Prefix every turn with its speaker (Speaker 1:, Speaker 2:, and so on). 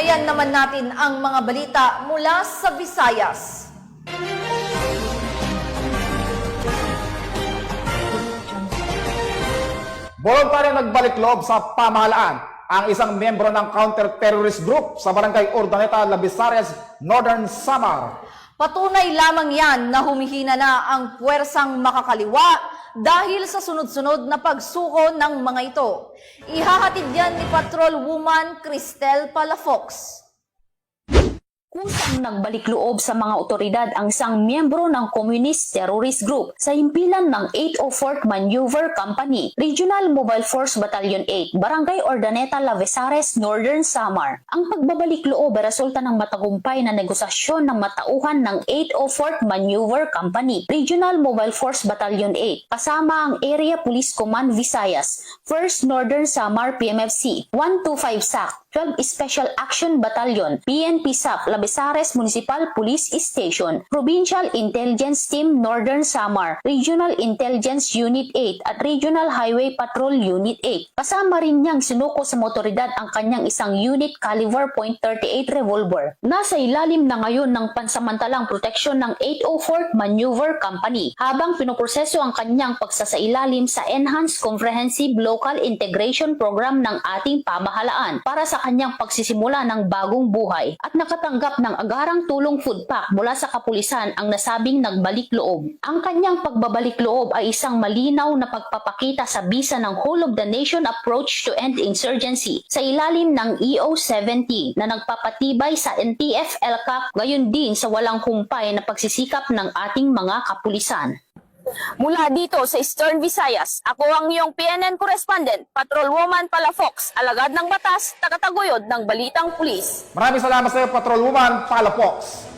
Speaker 1: Talakayan naman natin ang mga balita mula sa Visayas.
Speaker 2: Voluntaryo nagbalik loob sa pamahalaan ang isang miyembro ng counter-terrorist group sa barangay Urdaneta, Labisares, Northern Samar.
Speaker 1: Patunay lamang yan na humihina na ang puwersang makakaliwa dahil sa sunod-sunod na pagsuko ng mga ito. Ihahatid yan ni Patrol Woman Cristel Palafox.
Speaker 3: Kusang nagbalik loob sa mga otoridad ang isang miyembro ng Communist Terrorist Group sa himpilan ng 804th Maneuver Company, Regional Mobile Force Battalion 8, Barangay Ordaneta, Lavesares, Northern Samar. Ang pagbabalik loob ay resulta ng matagumpay na negosasyon ng matauhan ng 804th Maneuver Company, Regional Mobile Force Battalion 8, kasama ang Area Police Command Visayas, 1st Northern Samar PMFC, 125 SAC, 12 Special Action Battalion, PNP SAP, Labesares Municipal Police Station, Provincial Intelligence Team Northern Samar, Regional Intelligence Unit 8 at Regional Highway Patrol Unit 8. Kasama rin niyang sinuko sa motoridad ang kanyang isang unit caliber .38 revolver. Nasa ilalim na ngayon ng pansamantalang proteksyon ng 804th Maneuver Company habang pinoproseso ang kanyang pagsasailalim sa Enhanced Comprehensive Local Integration Program ng ating pamahalaan para sa kanyang pagsisimula ng bagong buhay at nakatanggap ng agarang tulong food pack mula sa kapulisan ang nasabing nagbalik loob. Ang kanyang pagbabalik loob ay isang malinaw na pagpapakita sa bisa ng whole of the nation approach to end insurgency sa ilalim ng EO-70 na nagpapatibay sa NTF-LCAC gayon din sa walang humpay na pagsisikap ng ating mga kapulisan.
Speaker 4: Mula dito sa Eastern Visayas, ako ang iyong PNN correspondent, Patrol Woman Palafox, alagad ng batas, tagataguyod ng Balitang Pulis.
Speaker 2: Maraming salamat sa iyo, Patrol Woman Palafox.